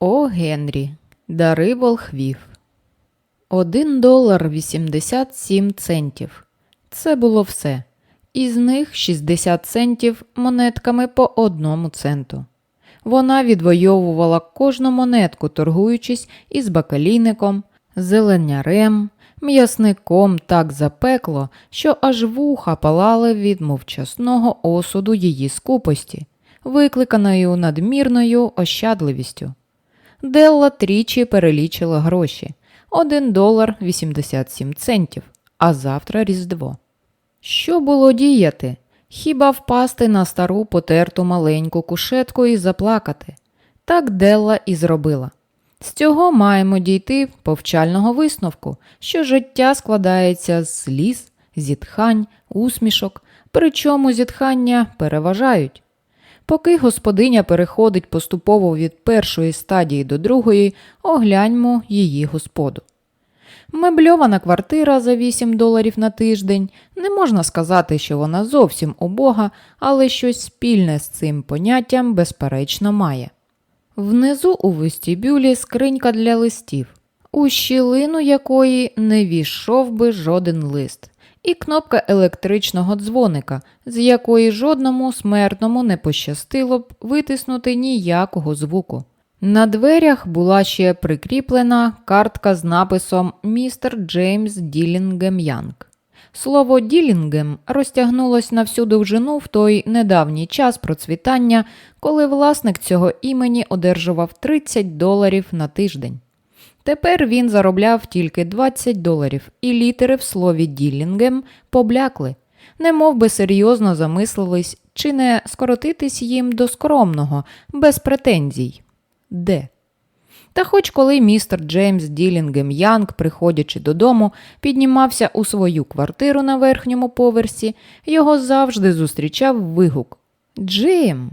О Генрі, дари волхвів. Один долар 87 центів. Це було все. Із них 60 центів монетками по одному центу. Вона відвоювала кожну монетку, торгуючись із бакалійником, зеленярем, м'ясником так запекло, що аж вуха палали від мовчасного осуду її скупості, викликаною надмірною ощадливістю. Делла тричі перелічила гроші 1 долар 87 центів, а завтра Різдво. Що було діяти? Хіба впасти на стару потерту маленьку кушетку і заплакати? Так Делла і зробила. З цього маємо дійти повчального висновку, що життя складається з сліз, зітхань, усмішок, причому зітхання переважають. Поки господиня переходить поступово від першої стадії до другої, огляньмо її господу. Мебльована квартира за 8 доларів на тиждень. Не можна сказати, що вона зовсім убога, але щось спільне з цим поняттям безперечно має. Внизу у вестибюлі скринька для листів, у щілину якої не війшов би жоден лист, і кнопка електричного дзвоника, з якої жодному смертному не пощастило б витиснути ніякого звуку. На дверях була ще прикріплена картка з написом Містер Джеймс Ділінгем Янг. Слово Ділінгем розтягнулось на всю довжину в той недавній час процвітання, коли власник цього імені одержував 30 доларів на тиждень. Тепер він заробляв тільки 20 доларів, і літери в слові Ділінгем поблякли, немов би серйозно замислились, чи не скоротитись їм до скромного, без претензій. Де? Та хоч коли містер Джеймс Ділінгем Янг, приходячи додому, піднімався у свою квартиру на верхньому поверсі, його завжди зустрічав вигук Джим.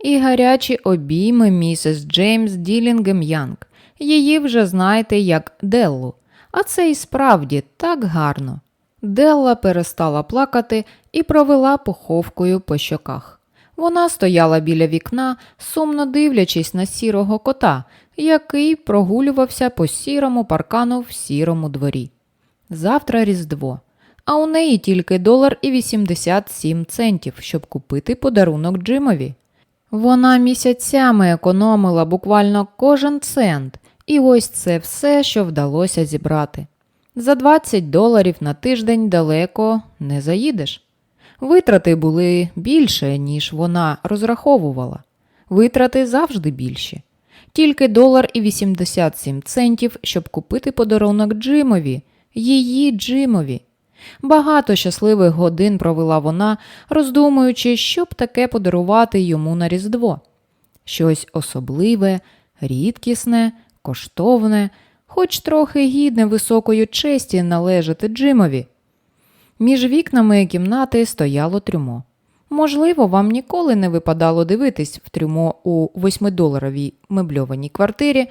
І гарячі обійми місіс Джеймс Ділінгем Янг. Її вже знаєте як Деллу. А це і справді так гарно. Делла перестала плакати і провела поховкою по щоках. Вона стояла біля вікна, сумно дивлячись на сірого кота, який прогулювався по сірому паркану в сірому дворі. Завтра Різдво, а у неї тільки долар і 87 центів, щоб купити подарунок Джимові. Вона місяцями економила буквально кожен цент, і ось це все, що вдалося зібрати. За 20 доларів на тиждень далеко не заїдеш. Витрати були більше, ніж вона розраховувала. Витрати завжди більші. Тільки долар і 87 центів, щоб купити подарунок Джимові, її Джимові. Багато щасливих годин провела вона, роздумуючи, що б таке подарувати йому на Різдво. Щось особливе, рідкісне, коштовне, хоч трохи гідне високої честі належати Джимові. Між вікнами кімнати стояло трюмо. Можливо, вам ніколи не випадало дивитись в трюмо у восьмидоларовій мебльованій квартирі.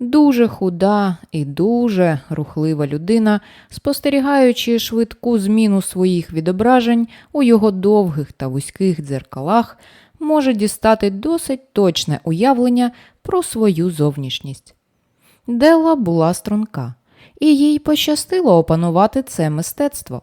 Дуже худа і дуже рухлива людина, спостерігаючи швидку зміну своїх відображень у його довгих та вузьких дзеркалах, може дістати досить точне уявлення про свою зовнішність. Делла була струнка, і їй пощастило опанувати це мистецтво.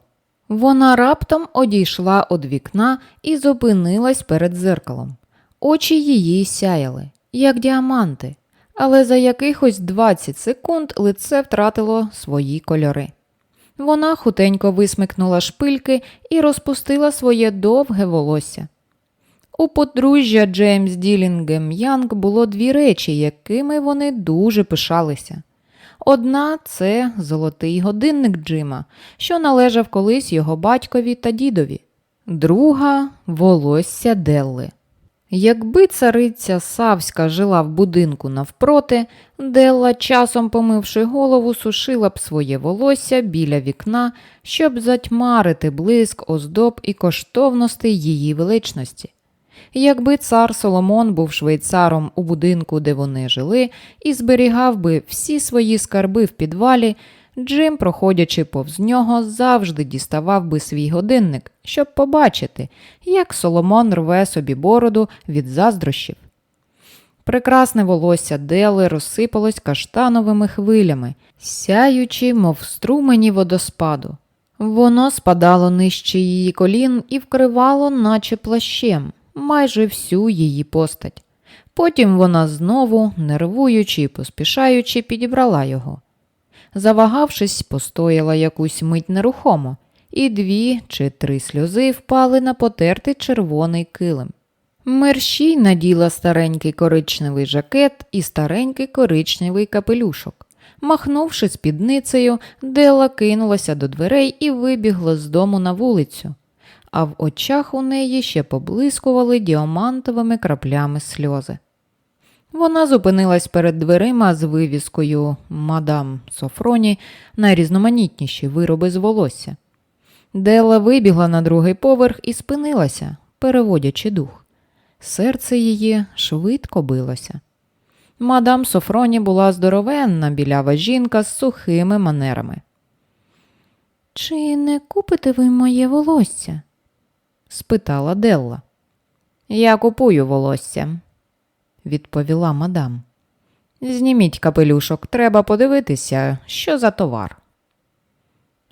Вона раптом одійшла від вікна і зупинилась перед дзеркалом. Очі її сяяли, як діаманти, але за якихось 20 секунд лице втратило свої кольори. Вона хутенько висмикнула шпильки і розпустила своє довге волосся. У подружжя Джеймс Ділінгем Янг було дві речі, якими вони дуже пишалися. Одна це золотий годинник Джима, що належав колись його батькові та дідові, друга волосся Делли. Якби цариця Савська жила в будинку навпроти, Делла, часом помивши голову, сушила б своє волосся біля вікна, щоб затьмарити блиск оздоб і коштовностей її величності. Якби цар Соломон був швейцаром у будинку, де вони жили, і зберігав би всі свої скарби в підвалі, Джим, проходячи повз нього, завжди діставав би свій годинник, щоб побачити, як Соломон рве собі бороду від заздрощів. Прекрасне волосся Дели розсипалось каштановими хвилями, сяючи, мов струмені водоспаду. Воно спадало нижче її колін і вкривало, наче плащем, майже всю її постать. Потім вона знову, нервуючи і поспішаючи, підібрала його. Завагавшись, постояла якусь мить нерухомо, і дві чи три сльози впали на потертий червоний килим. Мерщій наділа старенький коричневий жакет і старенький коричневий капелюшок. Махнувши спідницею, Дела кинулася до дверей і вибігла з дому на вулицю, а в очах у неї ще поблискували діамантовими краплями сльози. Вона зупинилась перед дверима з вивіскою мадам Софроні найрізноманітніші вироби з волосся. Дела вибігла на другий поверх і спинилася, переводячи дух. Серце її швидко билося. Мадам Софроні була здоровенна білява жінка з сухими манерами. Чи не купите ви моє волосся? спитала Делла. Я купую волосся, відповіла мадам. Зніміть капелюшок, треба подивитися, що за товар.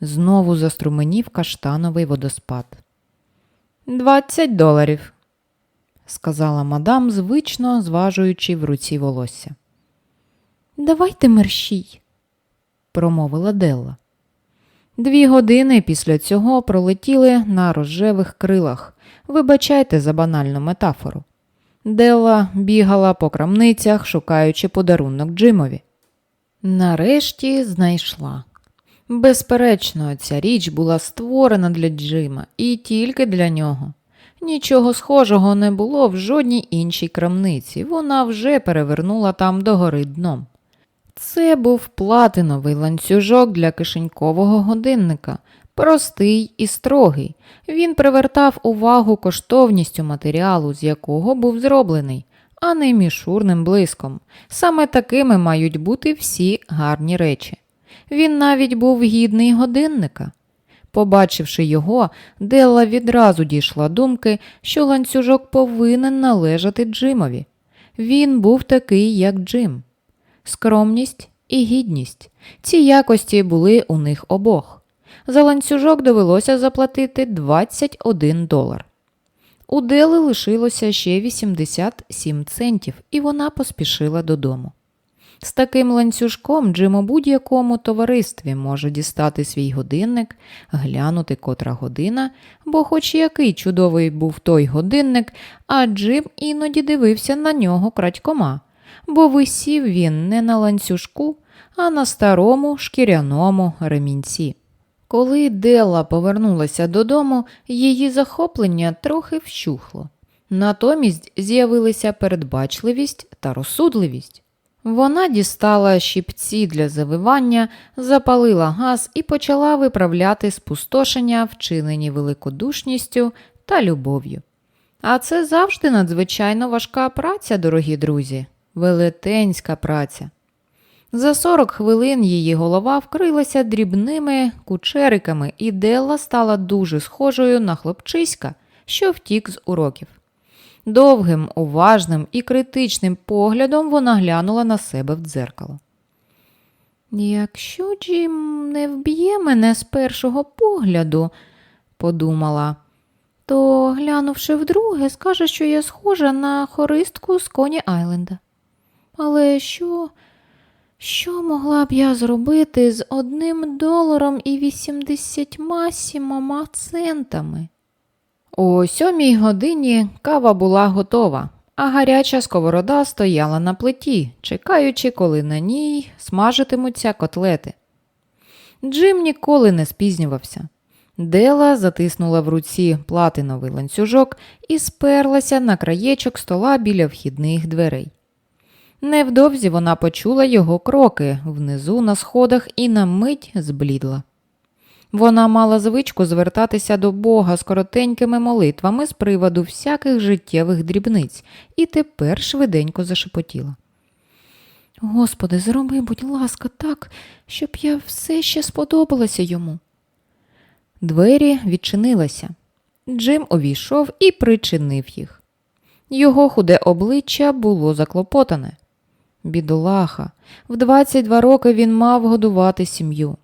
Знову заструменів каштановий водоспад. Двадцять доларів, сказала мадам, звично зважуючи в руці волосся. Давайте мерщій, промовила Делла. Дві години після цього пролетіли на рожевих крилах. Вибачайте за банальну метафору. Делла бігала по крамницях, шукаючи подарунок Джимові. Нарешті знайшла. Безперечно, ця річ була створена для Джима і тільки для нього. Нічого схожого не було в жодній іншій крамниці, вона вже перевернула там догори дном. Це був платиновий ланцюжок для кишенькового годинника, простий і строгий. Він привертав увагу коштовністю матеріалу, з якого був зроблений, а не мішурним блиском. Саме такими мають бути всі гарні речі. Він навіть був гідний годинника. Побачивши його, Делла відразу дійшла думки, що ланцюжок повинен належати Джимові. Він був такий, як Джим. Скромність і гідність. Ці якості були у них обох. За ланцюжок довелося заплатити 21 долар. У Дели лишилося ще 87 центів, і вона поспішила додому. З таким ланцюжком Джим у будь-якому товаристві може дістати свій годинник, глянути котра година, бо хоч який чудовий був той годинник, а Джим іноді дивився на нього крадькома, бо висів він не на ланцюжку, а на старому шкіряному ремінці. Коли Делла повернулася додому, її захоплення трохи вщухло. Натомість з'явилися передбачливість та розсудливість. Вона дістала щіпці для завивання, запалила газ і почала виправляти спустошення, вчинені великодушністю та любов'ю. А це завжди надзвичайно важка праця, дорогі друзі, велетенська праця. За 40 хвилин її голова вкрилася дрібними кучериками, і Делла стала дуже схожою на хлопчиська, що втік з уроків. Довгим, уважним і критичним поглядом вона глянула на себе в дзеркало. Якщо Джим не вб'є мене з першого погляду, подумала, то, глянувши вдруге, скаже, що я схожа на хористку з Коні Айленда. Але що, що могла б я зробити з одним доларом і вісімдесятьма сімома центами? О сьомій годині кава була готова, а гаряча сковорода стояла на плиті, чекаючи, коли на ній смажитимуться котлети. Джим ніколи не спізнювався. Дела затиснула в руці платиновий ланцюжок і сперлася на краєчок стола біля вхідних дверей. Невдовзі вона почула його кроки внизу на сходах і на мить зблідла. Вона мала звичку звертатися до Бога з коротенькими молитвами з приводу всяких життєвих дрібниць, і тепер швиденько зашепотіла. Господи, зроби, будь ласка, так, щоб я все ще сподобалася йому. Двері відчинилися. Джим увійшов і причинив їх. Його худе обличчя було заклопотане. Бідолаха, в 22 роки він мав годувати сім'ю.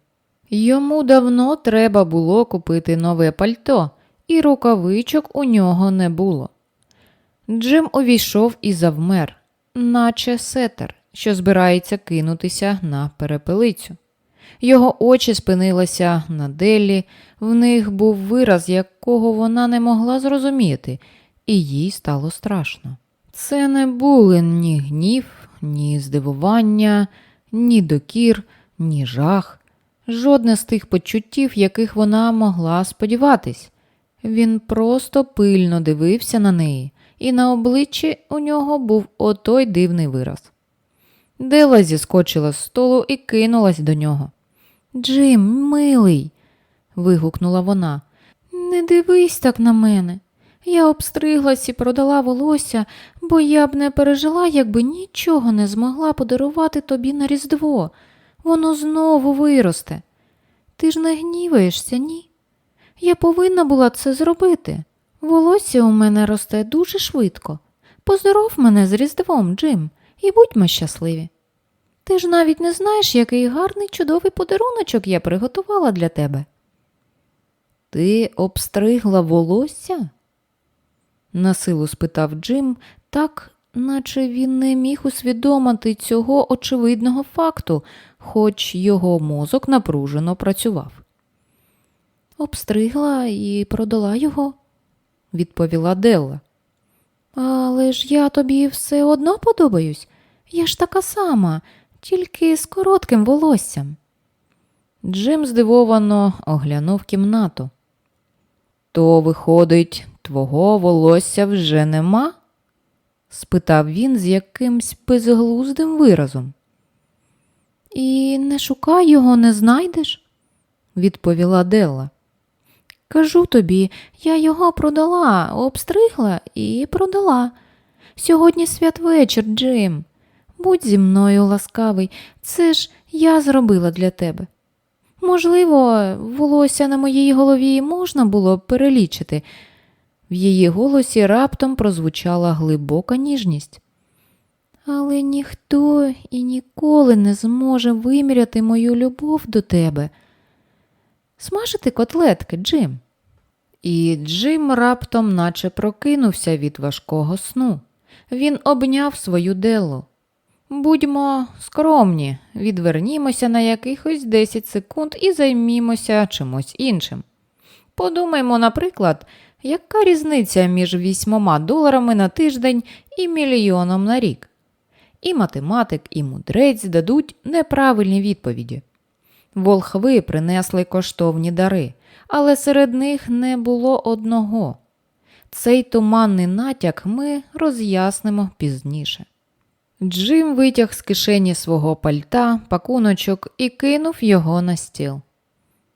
Йому давно треба було купити нове пальто, і рукавичок у нього не було. Джим увійшов і завмер, наче сетер, що збирається кинутися на перепелицю. Його очі спинилися на Деллі, в них був вираз, якого вона не могла зрозуміти, і їй стало страшно. Це не були ні гнів, ні здивування, ні докір, ні жах, жодне з тих почуттів, яких вона могла сподіватись. Він просто пильно дивився на неї, і на обличчі у нього був отой дивний вираз. Дела зіскочила з столу і кинулась до нього. Джим, милий. вигукнула вона. Не дивись так на мене. Я обстриглась і продала волосся, бо я б не пережила, якби нічого не змогла подарувати тобі на Різдво. Воно знову виросте. Ти ж не гніваєшся, ні? Я повинна була це зробити. Волосся у мене росте дуже швидко. Поздоров мене з Різдвом, Джим, і будьмо щасливі. Ти ж навіть не знаєш, який гарний чудовий подаруночок я приготувала для тебе. Ти обстригла волосся? Насилу спитав Джим, так, наче він не міг усвідомити цього очевидного факту, хоч його мозок напружено працював. Обстригла і продала його, відповіла Делла. Але ж я тобі все одно подобаюсь. Я ж така сама, тільки з коротким волоссям. Джим здивовано оглянув кімнату. То, виходить, твого волосся вже нема? спитав він з якимсь безглуздим виразом. І не шукай його, не знайдеш, відповіла Делла. Кажу тобі, я його продала, обстригла і продала. Сьогодні святвечір, Джим. Будь зі мною ласкавий, це ж я зробила для тебе. Можливо, волосся на моїй голові можна було перелічити. В її голосі раптом прозвучала глибока ніжність. Але ніхто і ніколи не зможе виміряти мою любов до тебе. Смажити котлетки, Джим. І Джим раптом наче прокинувся від важкого сну. Він обняв свою делу. Будьмо скромні, відвернімося на якихось 10 секунд і займімося чимось іншим. Подумаймо, наприклад, яка різниця між вісьмома доларами на тиждень і мільйоном на рік? І математик, і мудрець дадуть неправильні відповіді. Волхви принесли коштовні дари, але серед них не було одного. Цей туманний натяк ми роз'яснимо пізніше. Джим витяг з кишені свого пальта пакуночок і кинув його на стіл.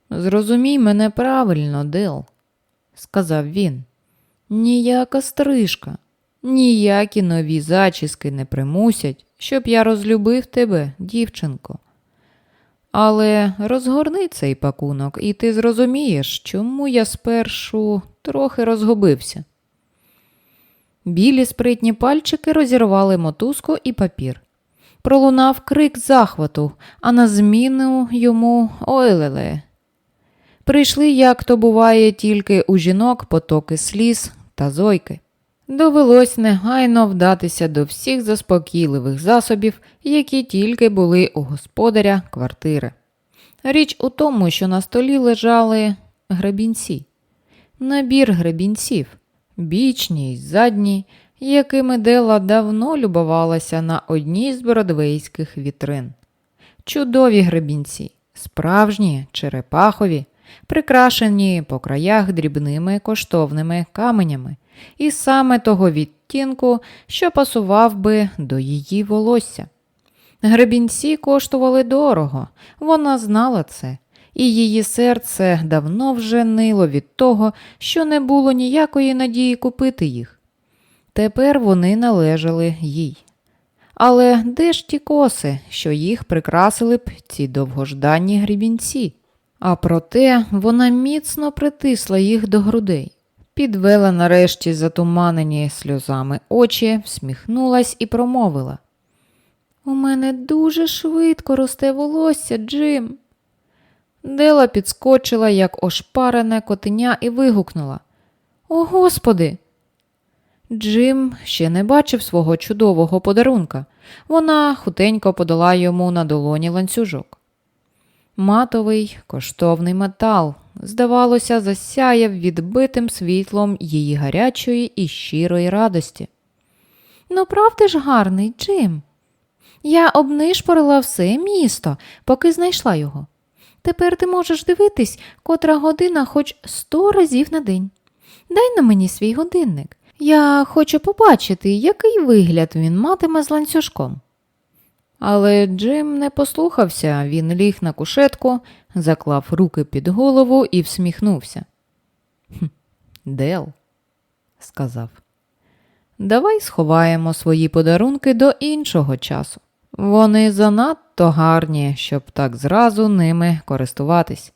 Зрозумій мене правильно, Дел, сказав він. Ніяка стрижка, ніякі нові зачіски не примусять, щоб я розлюбив тебе, дівчинко. Але розгорни цей пакунок, і ти зрозумієш, чому я спершу трохи розгубився. Білі спритні пальчики розірвали мотузку і папір. Пролунав крик захвату, а на зміну йому ойлеле. Прийшли, як то буває, тільки у жінок потоки сліз та зойки. Довелось негайно вдатися до всіх заспокійливих засобів, які тільки були у господаря квартири. Річ у тому, що на столі лежали гребінці, набір гребінців, бічні й задні, якими Дела давно любувалася на одній з бродвейських вітрин. Чудові гребінці, справжні, черепахові, прикрашені по краях дрібними коштовними каменями, і саме того відтінку, що пасував би до її волосся. Гребінці коштували дорого, вона знала це, і її серце давно вже нило від того, що не було ніякої надії купити їх. Тепер вони належали їй. Але де ж ті коси, що їх прикрасили б ці довгожданні грібінці? А проте вона міцно притисла їх до грудей, підвела нарешті затуманені сльозами очі, всміхнулась і промовила. У мене дуже швидко росте волосся, Джим. Дела підскочила, як ошпарене котеня, і вигукнула. О, господи! Джим ще не бачив свого чудового подарунка. Вона хутенько подала йому на долоні ланцюжок. Матовий коштовний метал, здавалося, засяяв відбитим світлом її гарячої і щирої радості. Ну, правда ж гарний, Джим? Я обнишпорила все місто, поки знайшла його. Тепер ти можеш дивитись, котра година хоч сто разів на день. Дай на мені свій годинник. Я хочу побачити, який вигляд він матиме з ланцюжком. Але Джим не послухався, він ліг на кушетку, заклав руки під голову і всміхнувся. «Хм, Дел, сказав, давай сховаємо свої подарунки до іншого часу. Вони занадто гарні, щоб так зразу ними користуватись.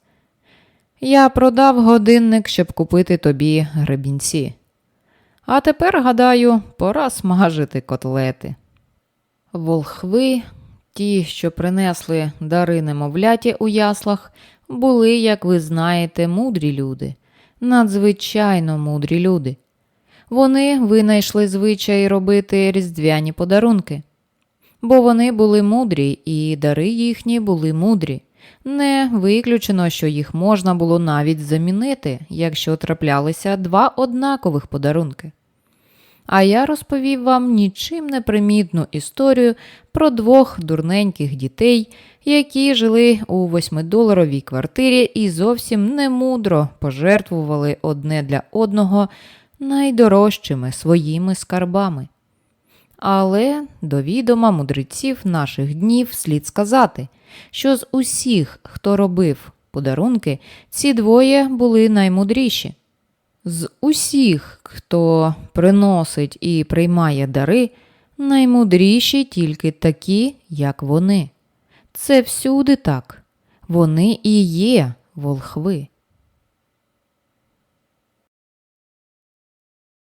Я продав годинник, щоб купити тобі гребінці. А тепер, гадаю, пора смажити котлети. Волхви, ті, що принесли дари немовляті у яслах, були, як ви знаєте, мудрі люди, надзвичайно мудрі люди. Вони винайшли звичай робити різдвяні подарунки, бо вони були мудрі, і дари їхні були мудрі. Не виключено, що їх можна було навіть замінити, якщо траплялися два однакових подарунки. А я розповів вам нічим не примітну історію про двох дурненьких дітей, які жили у восьмидоларовій квартирі і зовсім немудро пожертвували одне для одного найдорожчими своїми скарбами. Але до відома мудреців наших днів слід сказати, що з усіх, хто робив подарунки, ці двоє були наймудріші. З усіх, хто приносить і приймає дари, наймудріші тільки такі, як вони. Це всюди так. Вони і є волхви.